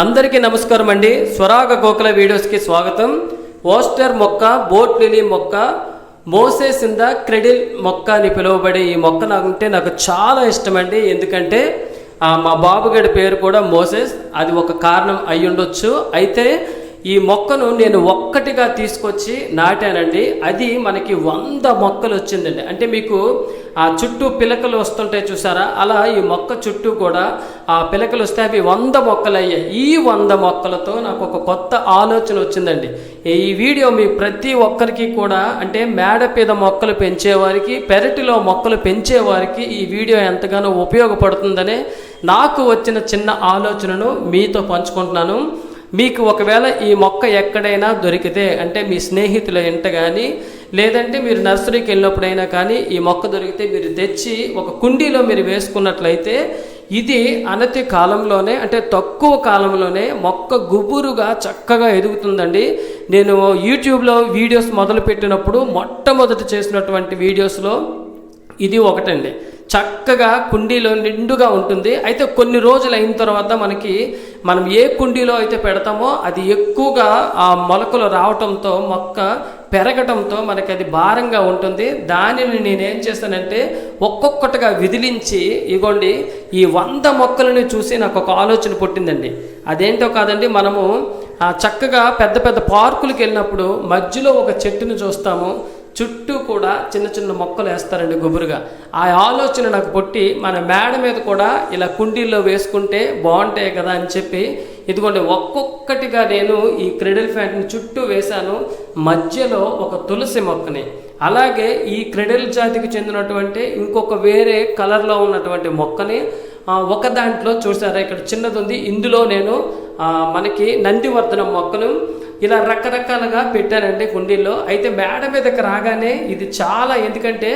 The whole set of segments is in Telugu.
అందరికీ నమస్కారం అండి. స్వరాగ గోకుల వీడియోస్కి స్వాగతం. ఓస్టర్ మొక్క బోట్ లిలీ మొక్క మోసేస్ ఇన్ ద క్రెడిల్ మొక్క అని పిలువబడే ఈ మొక్క నాకుంటే నాకు చాలా ఇష్టం అండి ఎందుకంటే మా బాబుగడి పేరు కూడా మోసెస్. అది ఒక కారణం అయి ఉండొచ్చు అయితే ఈ మొక్కను నేను ఒక్కటిగా తీసుకొచ్చి నాటానండి. అది మనకి వంద మొక్కలు వచ్చిందండి. అంటే మీకు ఆ చుట్టూ పిలకలు వస్తుంటాయి చూసారా? అలా ఈ మొక్క చుట్టూ కూడా ఆ పిలకలు వస్తే అవి వంద మొక్కలు అయ్యాయి. ఈ వంద మొక్కలతో నాకు ఒక కొత్త ఆలోచన వచ్చిందండి. ఈ వీడియో మీ ప్రతి ఒక్కరికి కూడా అంటే మేడపీద మొక్కలు పెంచేవారికి పెరటిలో మొక్కలు పెంచేవారికి ఈ వీడియో ఎంతగానో ఉపయోగపడుతుందనే నాకు వచ్చిన చిన్న ఆలోచనను మీతో పంచుకుంటున్నాను. మీకు ఒకవేళ ఈ మొక్క ఎక్కడైనా దొరికితే అంటే మీ స్నేహితుల ఇంట కానీ లేదంటే మీరు నర్సరీకి వెళ్ళినప్పుడైనా కానీ ఈ మొక్క దొరికితే మీరు తెచ్చి ఒక కుండీలో మీరు వేసుకున్నట్లయితే ఇది అనతి కాలంలోనే అంటే తక్కువ కాలంలోనే మొక్క గుబురుగా చక్కగా ఎదుగుతుందండి. నేను యూట్యూబ్లో వీడియోస్ మొదలుపెట్టినప్పుడు మొట్టమొదటి చేసినటువంటి వీడియోస్లో ఇది ఒకటండి. చక్కగా కుండీలో నిండుగా ఉంటుంది. అయితే కొన్ని రోజులు అయిన తర్వాత మనకి మనం ఏ కుండీలో అయితే పెడతామో అది ఎక్కువగా ఆ మొలకలు రావటంతో మొక్క పెరగటంతో మనకి అది భారంగా ఉంటుంది. దానిని నేనేం చేస్తానంటే ఒక్కొక్కటిగా విదిలించి ఇగోండి ఈ వంద మొక్కలని చూసి నాకు ఒక ఆలోచన పుట్టిందండి. అదేంటో కాదండి మనము చక్కగా పెద్ద పెద్ద పార్కులకు వెళ్ళినప్పుడు మధ్యలో ఒక చెట్టును చూస్తాము. చుట్టూ కూడా చిన్న చిన్న మొక్కలు వేస్తారండి గుబురుగా. ఆ ఆలోచన నాకు పుట్టి మన మేడ మీద కూడా ఇలా కుండీల్లో వేసుకుంటే బాగుంటాయి కదా అని చెప్పి ఇదిగోండి ఒక్కొక్కటిగా నేను ఈ క్రెడిల్ ఫ్యాంట్ని చుట్టూ వేశాను. మధ్యలో ఒక తులసి మొక్కని. అలాగే ఈ క్రెడిల్ జాతికి చెందినటువంటి ఇంకొక వేరే కలర్లో ఉన్నటువంటి మొక్కని ఒక దాంట్లో చూసారా? ఇక్కడ చిన్నది ఉంది. ఇందులో నేను మనకి నందివర్ధనం మొక్కను ఇలా రకరకాలుగా పెట్టానండి కుండీల్లో. అయితే మేడ మీదకి రాగానే ఇది చాలా ఎందుకంటే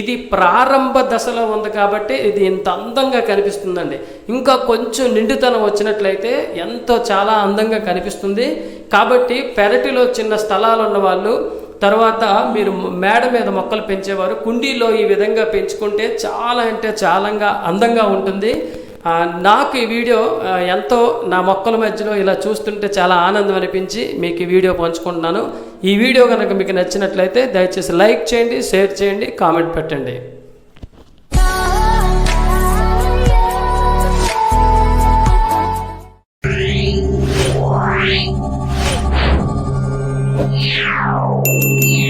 ఇది ప్రారంభ దశలో ఉంది కాబట్టి ఇది ఇంత అందంగా కనిపిస్తుందండి. ఇంకా కొంచెం నిండుతనం వచ్చినట్లయితే ఎంతో చాలా అందంగా కనిపిస్తుంది. కాబట్టి పెరటిలో చిన్న స్థలాలు ఉన్నవాళ్ళు తర్వాత మీరు మేడ మీద మొక్కలు పెంచేవారు కుండీలో ఈ విధంగా పెంచుకుంటే చాలా అంటే చాలాగా అందంగా ఉంటుంది. నాకు ఈ వీడియో ఎంతో నా మొక్కల మధ్యలో ఇలా చూస్తుంటే చాలా ఆనందం అనిపించి మీకు ఈ వీడియో పంచుకుంటున్నాను ఈ వీడియో కనుక మీకు నచ్చినట్లయితే దయచేసి లైక్ చేయండి షేర్ చేయండి కామెంట్ పెట్టండి Yeah.